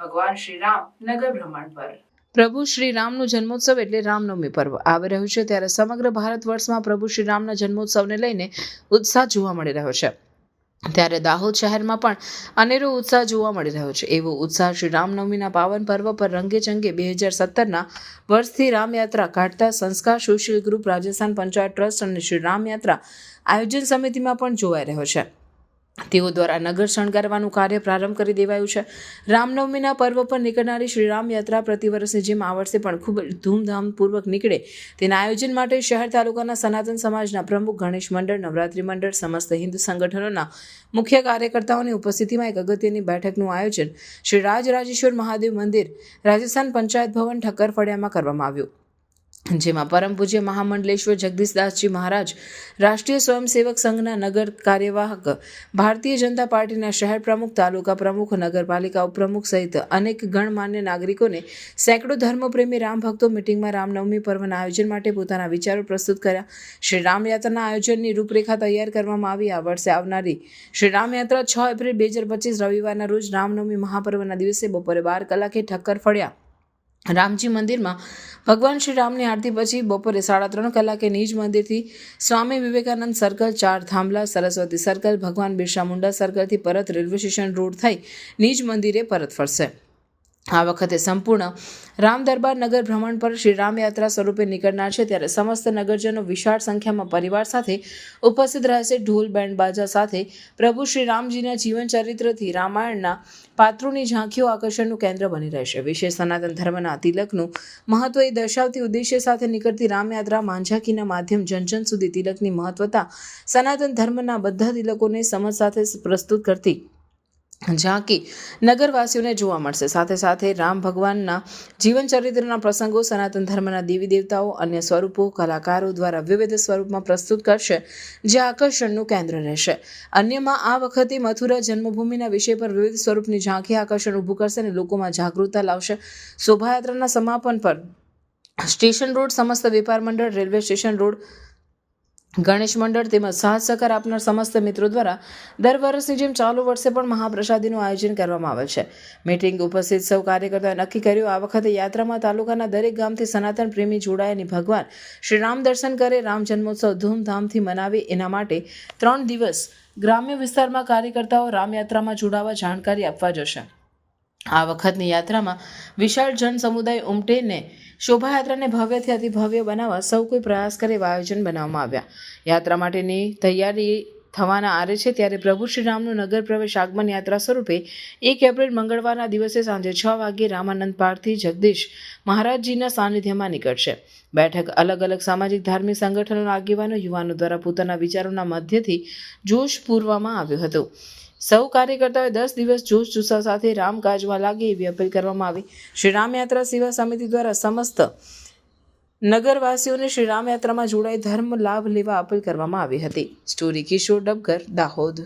ભગવાન શ્રી રામ નગર ભ્રમણ પર. પ્રભુ શ્રી રામનું જન્મોત્સવ એટલે રામનવમી પર્વ. આવી રહ્યું છે ત્યારે સમગ્ર ભારત વર્ષમાં પ્રભુ શ્રી રામના જન્મોત્સવને લઈને ઉત્સાહ જોવા મળી રહ્યો છે. ત્યારે દાહોદ શહેરમાં પણ અનેરો ઉત્સાહ જોવા મળી રહ્યો છે. એવો ઉત્સાહ શ્રી રામનવમીના પાવન પર્વ પર રંગે ચંગે બે હજાર સત્તરના વર્ષથી રામયાત્રા કાઢતા Sanskar social group Rajasthan panchayat trust અને શ્રી રામયાત્રા આયોજન સમિતિમાં પણ જોવાઈ રહ્યો છે. તેઓ દ્વારા નગર શણગારવાનું કાર્ય પ્રારંભ કરી દેવાયું છે. રામનવમીના પર્વ પર નીકળનારી શ્રીરામ યાત્રા પ્રતિવર્ષની જેમ આ વર્ષે પણ ખૂબ જ ધૂમધામપૂર્વક નીકળે. તેના આયોજન માટે શહેર તાલુકાના સનાતન સમાજના પ્રમુખ ગણેશ મંડળ, નવરાત્રિ મંડળ, સમસ્ત હિન્દુ સંગઠનોના મુખ્ય કાર્યકર્તાઓની ઉપસ્થિતિમાં એક અગત્યની બેઠકનું આયોજન શ્રી રાજરાજેશ્વર મહાદેવ મંદિર, રાજસ્થાન પંચાયત ભવન ઠક્કર ફળિયામાં કરવામાં આવ્યું. જેમાં પરમ પૂજ્ય મહામંડલેશ્વર જગદીશદાસજી મહારાજ, રાષ્ટ્રીય સ્વયંસેવક સંઘના નગર કાર્યવાહક, ભારતીય જનતા પાર્ટીના શહેર પ્રમુખ, તાલુકા પ્રમુખ, નગરપાલિકા ઉપપ્રમુખ સહિત અનેક ગણમાન્ય નાગરિકોને સેંકડો ધર્મપ્રેમી રામ ભક્તો મિટિંગમાં રામનવમી પર્વના આયોજન માટે પોતાના વિચારો પ્રસ્તુત કર્યા. શ્રી રામયાત્રાના આયોજનની રૂપરેખા તૈયાર કરવામાં આવી. આ વર્ષે આવનારી શ્રી રામયાત્રા છ એપ્રિલ બે હજાર પચીસ રવિવારના રોજ રામનવમી મહાપર્વના દિવસે બપોરે બાર કલાકે ઠક્કર ફળ્યા. રામજી મંદિરમાં ભગવાન શ્રી રામની આરતી પછી બપોરે સાડા ત્રણ કલાકે નિજ મંદિરથી સ્વામી વિવેકાનંદ સર્કલ ચાર થાંભલા, સરસ્વતી સર્કલ ભગવાન બિરસા મુંડા સર્કલથી પરત રેલવે સ્ટેશન રોડ થઈ નિજ મંદિરે પરત ફરશે. આ વખતે સંપૂર્ણ રામ દરબાર નગર ભ્રમણ પર શ્રી રામયાત્રા સ્વરૂપે નીકળનાર છે. ત્યારે સમસ્ત નગરજનો વિશાળ સંખ્યામાં પરિવાર સાથે ઉપસ્થિત રહેશે. ઢોલ, બેન્ડ, બાજા સાથે પ્રભુ શ્રી રામજીના જીવન ચરિત્રથી રામાયણના પાત્રોની ઝાંખીઓ આકર્ષણનું કેન્દ્ર બની રહેશે. વિશેષ સનાતન ધર્મના તિલકનું મહત્વ એ દર્શાવતી ઉદ્દેશ્ય સાથે નીકળતી રામયાત્રા માંઝાકીના માધ્યમ જનજન સુધી તિલકની મહત્વતા સનાતન ધર્મના બધા તિલકોને સમજ સાથે પ્રસ્તુત કરતી ઝાંકી નગરવાસીઓને જોવા મળશે. સાથે સાથે રામ ભગવાનના જીવન ચરિત્રના પ્રસંગો, સનાતન ધર્મના દેવી દેવતાઓ અન્ય સ્વરૂપો, કલાકારો દ્વારા વિવિધ સ્વરૂપમાં પ્રસ્તુત કરશે, જે આકર્ષણનું કેન્દ્ર રહેશે. અન્યમાં આ વખતે મથુરા જન્મભૂમિના વિષય પર વિવિધ સ્વરૂપની ઝાંખી આકર્ષણ ઊભું કરશે અને લોકોમાં જાગૃતતા લાવશે. શોભાયાત્રાના સમાપન પર સ્ટેશન રોડ, સમસ્ત વેપાર મંડળ, રેલવે સ્ટેશન રોડ ગણેશ મંડળ તેમજ સાથ સહકાર આપનાર સમસ્ત મિત્રો દ્વારા દર વર્ષની જેમ ચાલુ વર્ષે પણ મહાપ્રસાદીનું આયોજન કરવામાં આવે છે. મીટિંગ ઉપસ્થિત સૌ કાર્યકર્તાઓએ નક્કી કર્યું, આ વખતે યાત્રામાં તાલુકાના દરેક ગામથી સનાતન પ્રેમી જોડાયેલી ભગવાન શ્રી રામ દર્શન કરે, રામ જન્મોત્સવ ધૂમધામથી મનાવે. એના માટે ત્રણ દિવસ ગ્રામ્ય વિસ્તારમાં કાર્યકર્તાઓ રામયાત્રામાં જોડાવા જાણકારી આપવા જશે. આ વખતની યાત્રામાં વિશાળ જન સમુદાય ઉમટેને શોભાયાત્રાને ભવ્યથી અતિ ભવ્ય બનાવવા સૌ કોઈ પ્રયાસ કરે એવા આયોજન બનાવવામાં આવ્યા. યાત્રા માટેની તૈયારી થવાના આરે છે ત્યારે પ્રભુ શ્રી રામનું નગર પ્રવેશ આગમન યાત્રા સ્વરૂપે એક એપ્રિલ મંગળવારના દિવસે સાંજે છ વાગ્યે રામાનંદ પાર્કથી જગદીશ મહારાજજીના સાનિધ્યમાં નીકળશે. બેઠક અલગ અલગ સામાજિક ધાર્મિક સંગઠનોના આગેવાનો યુવાનો દ્વારા પોતાના વિચારોના મધ્યથી જોશ પૂરવામાં આવ્યો હતો. સૌ કાર્યકર્તાઓએ દસ દિવસ જોશ જુસ્સા સાથે રામકાજમાં લાગે એવી અપીલ કરવામાં આવી. શ્રી રામયાત્રા સેવા સમિતિ દ્વારા સમસ્ત નગરવાસીઓને શ્રી રામયાત્રામાં જોડાઈ ધર્મ લાભ લેવા અપીલ કરવામાં આવી હતી. સ્ટોરી કિશોર ડબકર દાહોદ.